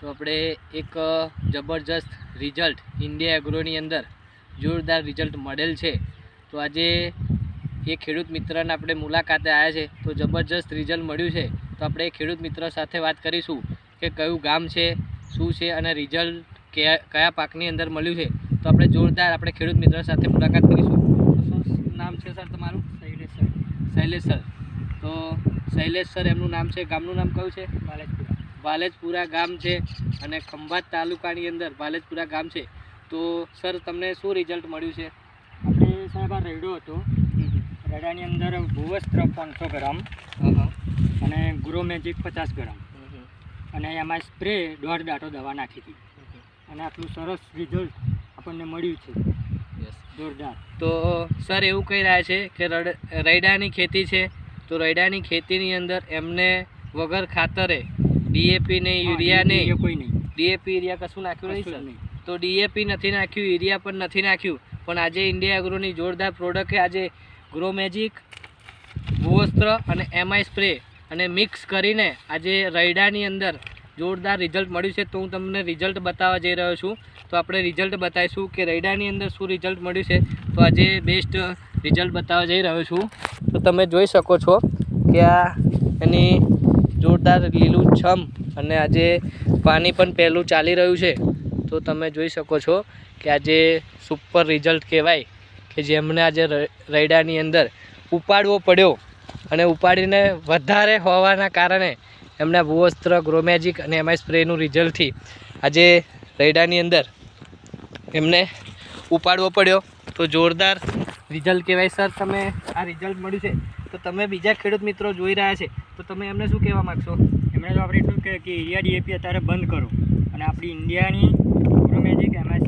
તો આપણે એક જબરજસ્ત રિઝલ્ટ ઇન્ડિયા એગ્રોની અંદર જોરદાર રિઝલ્ટ મળેલ છે. તો આજે એ ખેડૂત મિત્રને આપણે મુલાકાતે આવ્યા છે. તો જબરજસ્ત રિઝલ્ટ મળ્યું છે. તો આપણે એ ખેડૂત મિત્ર સાથે વાત કરીશું કે કયું ગામ છે શું છે અને રિઝલ્ટ કયા કયા પાકની અંદર મળ્યું છે. તો આપણે જોરદાર આપણે ખેડૂત મિત્ર સાથે મુલાકાત કરીશું. શું નામ છે સર તમારું? શૈલેષ સર. શૈલેષ સર. તો શૈલેષ સર એમનું નામ છે ગામનું નામ કયું છે? બાલેજપુરા વાલેજપુરા ગામ છે અને ખંભાત તાલુકાની અંદર વાલેજપુરા ગામ છે. તો સર તમને શું રિઝલ્ટ મળ્યું છે? આપણે સાહેબ આ રેડો હતો. રેડાની અંદર ભૂવસ્ત્ર પાંચસો ગ્રામ અને ગ્રો મેજિક પચાસ ગ્રામ. અને એમાં સ્પ્રે દોઢ દાંટો દવા નાખી હતી. અને આટલું સરસ રિઝલ્ટ આપણને મળ્યું છે. જોરદાર. તો સર એવું કહી રહ્યા છે કે રડ રૈડાની ખેતી છે. તો રૈડાની ખેતીની અંદર એમને વગર ખાતરે ડીએપી ને યુરિયા એ નહીં કોઈ નહીં. ડીએપી યુરિયા કશું નાખ્યું નહીં સર. નહીં. તો ડીએપી નથી નાખ્યું યુરિયા પણ નથી નાખ્યું. પણ આજે ઇન્ડિયા એગ્રોની જોરદાર પ્રોડક્ટ આજે ગ્રો મેજિક ભૂવસ્ત્ર અને એમઆઈ સ્પ્રે અને મિક્સ કરીને આજે રૈડાની અંદર જોરદાર રિઝલ્ટ મળ્યું છે. તો હું તમને રિઝલ્ટ બતાવવા જઈ રહ્યો છું. તો આપણે રિઝલ્ટ બતાવીશું કે રૈડાની અંદર શું રિઝલ્ટ મળ્યું છે. તો આજે બેસ્ટ રિઝલ્ટ બતાવવા જઈ રહ્યો છું. તો તમે જોઈ શકો છો કે આ એની જોરદાર લીલું છમ અને આજે પાણી પણ પહેલું ચાલી રહ્યું છે. તો તમે જોઈ શકો છો કે આજે સુપર રિઝલ્ટ કહેવાય કે જેમને આજે રૈડાની અંદર ઉપાડવો પડ્યો અને ઉપાડીને વધારે હોવાના કારણે એમના ભૂવસ્ત્ર ગ્રોમેજિક અને એમઆઈ સ્પ્રેનું રિઝલ્ટથી આજે રૈડાની અંદર એમને ઉપાડવો પડ્યો. તો જોરદાર રિઝલ્ટ કહેવાય. સર તમે આ રિઝલ્ટ મળ્યું છે. તો તમે બીજા ખેડૂત મિત્રો જોઈ રહ્યા છે, તો તમે એમને શું કહેવા માગશો? એમણે તો આપણે એટલું કે એરિયા ડીએપી અત્યારે બંધ કરો. અને આપણી ઇન્ડિયાની મેજિક એમએસ